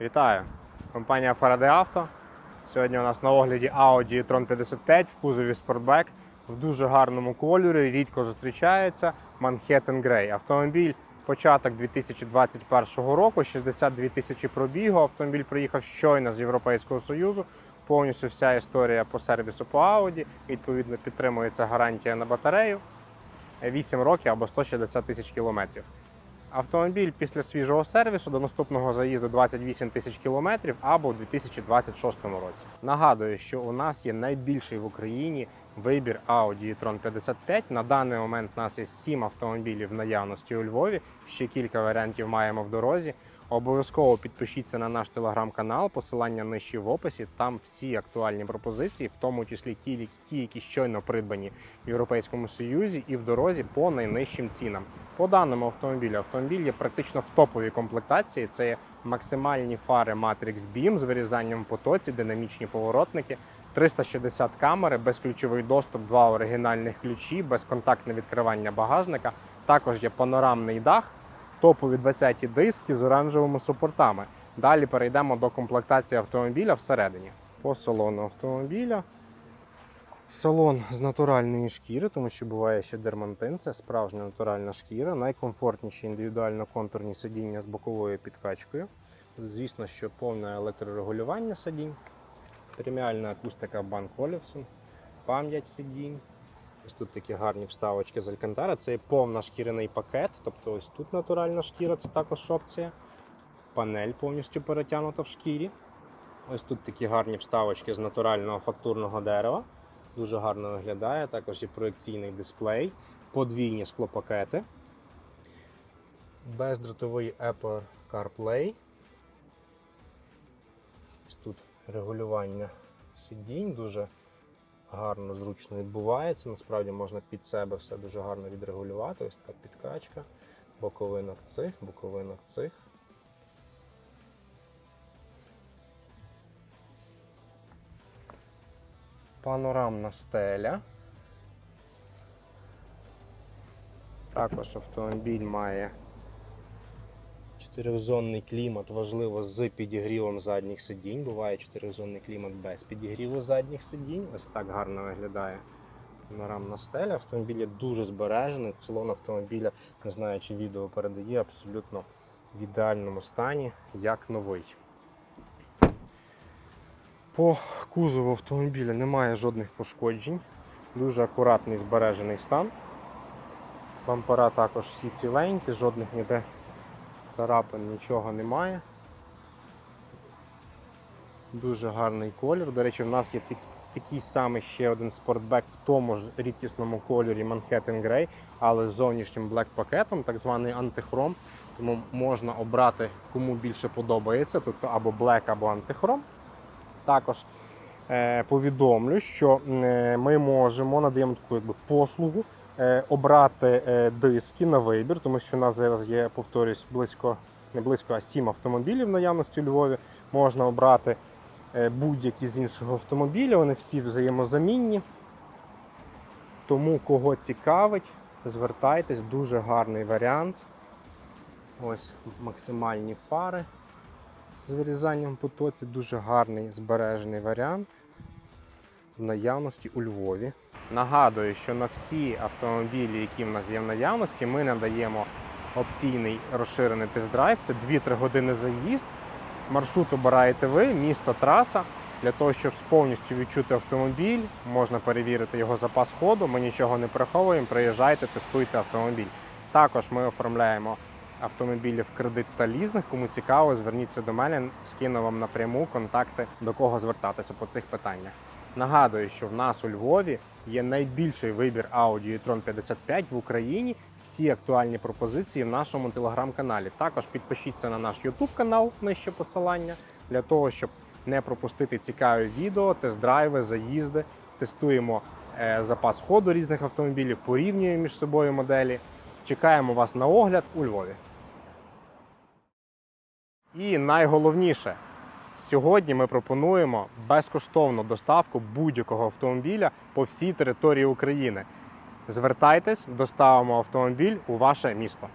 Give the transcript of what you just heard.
Вітаю! Компанія Faraday Auto. Сьогодні у нас на огляді Audi e-tron 55 в кузові Sportback в дуже гарному кольорі, рідко зустрічається Manhattan Grey. Автомобіль початок 2021 року, 62 тисячі пробігу. Автомобіль приїхав щойно з Європейського Союзу. Повністю вся історія по сервісу по Audi. Відповідно, підтримується гарантія на батарею 8 років або 160 тисяч кілометрів. Автомобіль після свіжого сервісу до наступного заїзду 28 тисяч кілометрів або у 2026 році. Нагадую, що у нас є найбільший в Україні вибір Audi e-tron 55. На даний момент у нас є 7 автомобілів в наявності у Львові. Ще кілька варіантів маємо в дорозі. Обов'язково підпишіться на наш телеграм-канал, посилання нижче в описі. Там всі актуальні пропозиції, в тому числі ті, які щойно придбані в Європейському Союзі і в дорозі по найнижчим цінам. По даному автомобілю автомобіль є практично в топовій комплектації. Це є максимальні фари Matrix Beam з вирізанням в потоці, динамічні поворотники. 360 камери, безключовий доступ, два оригінальних ключі, безконтактне відкривання багажника. Також є панорамний дах, топові 20-ті диски з оранжевими супортами. Далі перейдемо до комплектації автомобіля всередині. По салону автомобіля. Салон з натуральної шкіри, тому що буває ще дермантин, це справжня натуральна шкіра. Найкомфортніші індивідуально контурні сидіння з боковою підкачкою. Звісно, що повне електрорегулювання сидінь, преміальна акустика Банк Олівсон, пам'ять сидінь. Ось тут такі гарні вставочки з Алькантара. Це повна шкіряний пакет, тобто ось тут натуральна шкіра, це також опція. Панель повністю перетягнута в шкірі. Ось тут такі гарні вставочки з натурального фактурного дерева. Дуже гарно виглядає. Також є проекційний дисплей, подвійні склопакети. Бездротовий Apple CarPlay. Ось тут регулювання сидінь дуже гарно, зручно відбувається. Насправді можна під себе все дуже гарно відрегулювати. Ось така підкачка, боковинок цих, боковинок цих. Панорамна стеля. Також автомобіль має чотирьохзонний клімат, важливо з підігрівом задніх сидінь. Буває чотирьохзонний клімат без підігріву задніх сидінь. Ось так гарно виглядає панорамна стеля. Автомобіль дуже збережений. Салон автомобіля, не знаю, чи відео передає, абсолютно в ідеальному стані, як новий. По кузову автомобіля немає жодних пошкоджень. Дуже акуратний збережений стан. Бампера також всі ціленькі, жодних ніде царапин, нічого немає. Дуже гарний колір. До речі, в нас є так- такий самий ще один спортбек в тому ж рідкісному кольорі Manhattan Grey, але з зовнішнім блек пакетом, так званий антихром. Тому можна обрати, кому більше подобається, тобто або блек, або антихром. Також е, повідомлю, що е, ми можемо надаємо таку якби, послугу обрати е, диски на вибір, тому що у нас зараз є, повторюсь, близько не близько, а 7 автомобілів в наявності у Львові. Можна обрати е, будь-які з іншого автомобіля, вони всі взаємозамінні. Тому кого цікавить, звертайтесь, дуже гарний варіант. Ось максимальні фари з вирізанням потоці. Дуже гарний збережений варіант в наявності у Львові. Нагадую, що на всі автомобілі, які в нас є в наявності, ми надаємо опційний розширений тест-драйв. Це 2-3 години заїзд. Маршрут обираєте ви, місто, траса. Для того, щоб повністю відчути автомобіль, можна перевірити його запас ходу. Ми нічого не приховуємо. Приїжджайте, тестуйте автомобіль. Також ми оформляємо автомобілі в кредит та лізних. Кому цікаво, зверніться до мене, скину вам напряму контакти, до кого звертатися по цих питаннях. Нагадую, що в нас у Львові є найбільший вибір Audi e-tron 55 в Україні. Всі актуальні пропозиції в нашому телеграм-каналі. Також підпишіться на наш YouTube канал, нижче посилання, для того, щоб не пропустити цікаві відео, тест-драйви, заїзди. Тестуємо е, запас ходу різних автомобілів, порівнюємо між собою моделі. Чекаємо вас на огляд у Львові. І найголовніше, сьогодні ми пропонуємо безкоштовну доставку будь-якого автомобіля по всій території України. Звертайтесь, доставимо автомобіль у ваше місто.